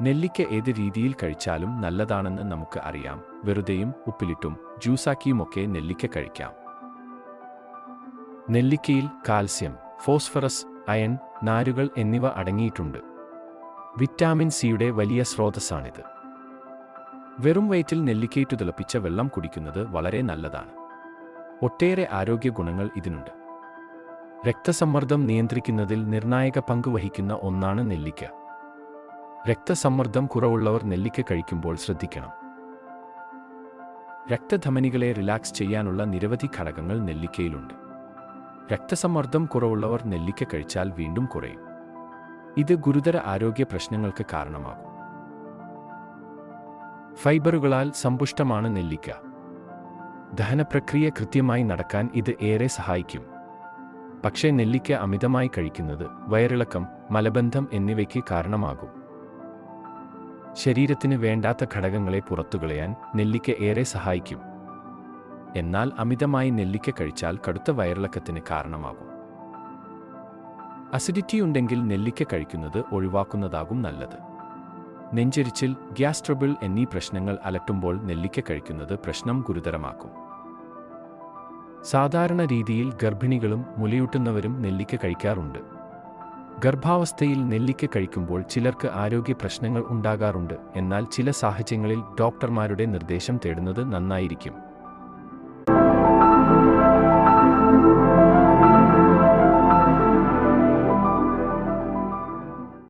നെല്ലിക്ക ഏത് രീതിയിൽ കഴിച്ചാലും നല്ലതാണെന്ന് നമുക്ക് അറിയാം. വെറുതെയും ഉപ്പിലിട്ടും ജ്യൂസാക്കിയുമൊക്കെ നെല്ലിക്ക കഴിക്കാം. നെല്ലിക്കയിൽ കാൽസ്യം ഫോസ്ഫറസ് അയൺ നാരുകൾ എന്നിവ അടങ്ങിയിട്ടുണ്ട്. വിറ്റാമിൻ സിയുടെ വലിയ സ്രോതസ്സാണിത്. വെറും വയറ്റിൽ നെല്ലിക്കയിട്ടു തിളപ്പിച്ച വെള്ളം കുടിക്കുന്നത് വളരെ നല്ലതാണ്. ഒട്ടേറെ ആരോഗ്യ ഗുണങ്ങൾ ഇതിനുണ്ട്. രക്തസമ്മർദ്ദം നിയന്ത്രിക്കുന്നതിൽ നിർണായക പങ്ക് വഹിക്കുന്ന ഒന്നാണ് നെല്ലിക്ക. രക്തസമ്മർദ്ദം കുറവുള്ളവർ നെല്ലിക്ക കഴിക്കുമ്പോൾ ശ്രദ്ധിക്കണം. രക്തധമനികളെ റിലാക്സ് ചെയ്യാനുള്ള നിരവധി ഘടകങ്ങൾ നെല്ലിക്കയിലുണ്ട്. രക്തസമ്മർദ്ദം കുറവുള്ളവർ നെല്ലിക്ക കഴിച്ചാൽ വീണ്ടും കുറയും. ഇത് ഗുരുതര ആരോഗ്യ പ്രശ്നങ്ങൾക്ക് കാരണമാകും. ഫൈബറുകളാൽ സമ്പുഷ്ടമാണ് നെല്ലിക്ക. ദഹനപ്രക്രിയ കൃത്യമായി നടക്കാൻ ഇത് ഏറെ സഹായിക്കും. പക്ഷേ നെല്ലിക്ക അമിതമായി കഴിക്കുന്നത് വയറിളക്കം മലബന്ധം എന്നിവയ്ക്ക് കാരണമാകും. ശരീരത്തിന് വേണ്ടാത്ത ഘടകങ്ങളെ പുറത്തുകളയാൻ നെല്ലിക്ക ഏറെ സഹായിക്കും. എന്നാൽ അമിതമായി നെല്ലിക്ക കഴിച്ചാൽ കടുത്ത വയറിളക്കത്തിന് കാരണമാകും. അസിഡിറ്റി ഉണ്ടെങ്കിൽ നെല്ലിക്ക കഴിക്കുന്നത് ഒഴിവാക്കുന്നതാകും നല്ലത്. നെഞ്ചരിച്ചിൽ ഗ്യാസ് ട്രബിൾ എന്നീ പ്രശ്നങ്ങൾ അലട്ടുമ്പോൾ നെല്ലിക്ക കഴിക്കുന്നത് പ്രശ്നം ഗുരുതരമാക്കും. സാധാരണ രീതിയിൽ ഗർഭിണികളും മുലയൂട്ടുന്നവരും നെല്ലിക്ക കഴിക്കാറുണ്ട്. ഗർഭാവസ്ഥയിൽ നെല്ലിക്ക കഴിക്കുമ്പോൾ ചിലർക്ക് ആരോഗ്യ പ്രശ്നങ്ങൾ ഉണ്ടാകാറുണ്ട് എന്നാൽ ചില സാഹചര്യങ്ങളിൽ ഡോക്ടർമാരുടെ നിർദ്ദേശം തേടുന്നത് നന്നായിരിക്കും.